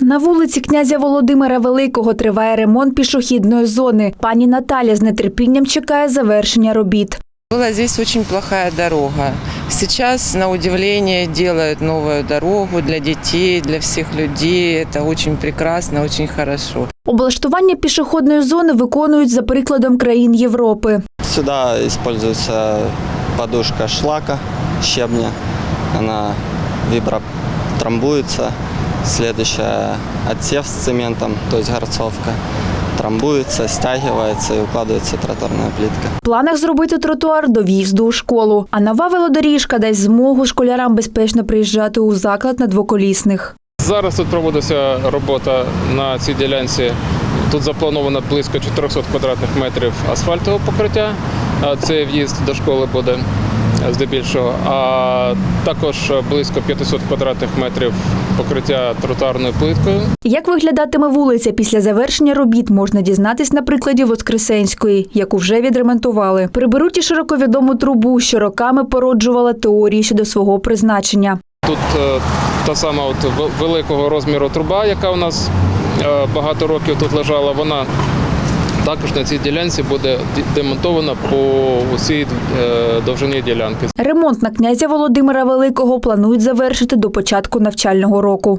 На вулиці князя Володимира Великого триває ремонт пішохідної зони. Пані Наталя з нетерпінням чекає завершення робіт. Была здесь очень плохая дорога. Сейчас, на удивление, делают новую дорогу для детей, для всех людей. Это очень прекрасно, очень хорошо. Облаштування пішохідної зони виконують за прикладом країн Європи. Сюда используется подушка шлака, щебня. Она вибротрамбуется. Следующая отсев с цементом, то есть горцовка. Трамбуется, стягивается и укладывается тротуарная плитка. В планах зробити тротуар до в'їзду у школу. А нова велодоріжка дасть змогу школярам безпечно приїжджати у заклад на двоколісних. Зараз тут проводиться робота на цій ділянці. Тут заплановано близько 400 квадратних метрів асфальтового покриття. А Це в'їзд до школи буде здебільшого. А також близько 500 квадратних метрів покриття тротуарною плиткою. Як виглядатиме вулиця після завершення робіт, можна дізнатись на прикладі Воскресенської, яку вже відремонтували. Приберуть і широковідому трубу, що роками породжувала теорії щодо свого призначення. Тут е, та сама от ве- великого розміру труба, яка у нас е, багато років тут лежала, вона також на цій ділянці буде демонтовано по усій е, довжині ділянки. Ремонт на князя Володимира Великого планують завершити до початку навчального року.